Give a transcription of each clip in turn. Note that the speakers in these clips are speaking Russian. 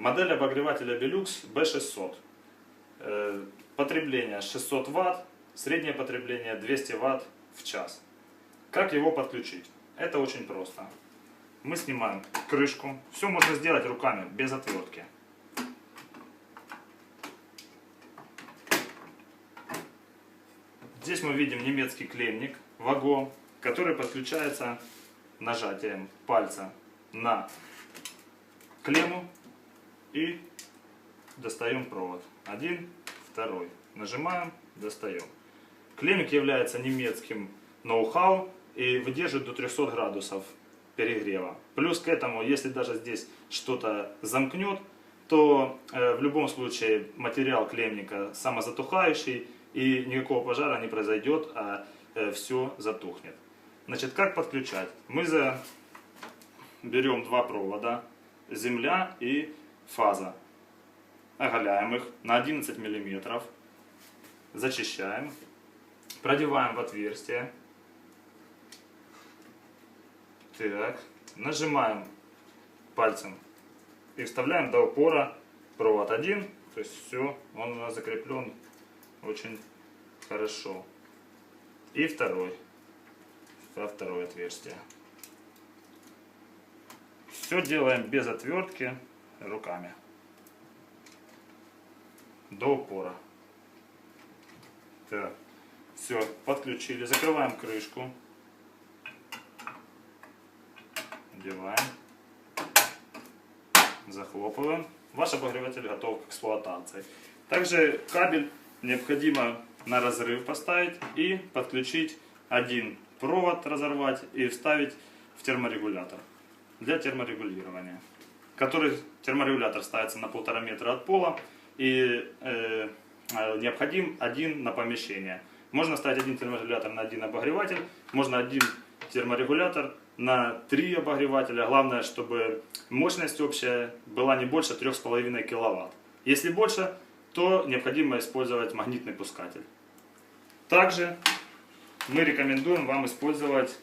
Модель обогревателя Velux B600. Э, Потребление 600 Вт, среднее потребление 200 Вт в час. Как его подключить? Это очень просто. Мы снимаем крышку. Все можно сделать руками, без отвертки. Здесь мы видим немецкий клемник Vago, который подключается нажатием пальца на клемму и достаем провод. Один, второй. Нажимаем, достаем. Клеммик является немецким ноу-хау и выдерживает до 300 градусов перегрева. Плюс к этому, если даже здесь что-то замкнет, то э, в любом случае материал клемника самозатухающий и никакого пожара не произойдет, а э, все затухнет. Значит, как подключать? Мы за... берем два провода, земля и фаза. Оголяем их на 11 миллиметров, зачищаем, продеваем в отверстие. Так, нажимаем пальцем и вставляем до упора провод один. То есть все, он у нас закреплен очень хорошо. И второй, во второе отверстие. Все делаем без отвертки, руками. До упора. Так, все, подключили. Закрываем крышку. Одеваем. Захлопываем. Ваш обогреватель готов к эксплуатации. Также кабель необходимо на разрыв поставить и подключить один провод разорвать и вставить в терморегулятор для терморегулирования. Который терморегулятор ставится на полтора метра от пола и э, необходим один на помещение. Можно ставить один терморегулятор на один обогреватель, можно один терморегулятор на три обогревателя. Главное, чтобы мощность общая была не больше 3,5 кВт. Если больше, то необходимо использовать магнитный пускатель. Также мы рекомендуем вам использовать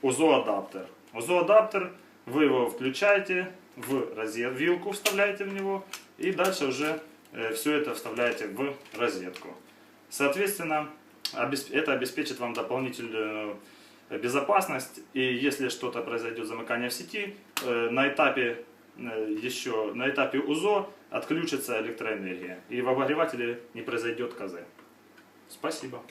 УЗО-адаптер. УЗО-адаптер, вы его включаете в розет, вилку вставляете в него и дальше уже э, все это вставляете в розетку. Соответственно, это обеспечит вам дополнительную безопасность и если что-то произойдет замыкание в сети, э, на этапе э, еще на этапе УЗО отключится электроэнергия и в обогревателе не произойдет КЗ. Спасибо.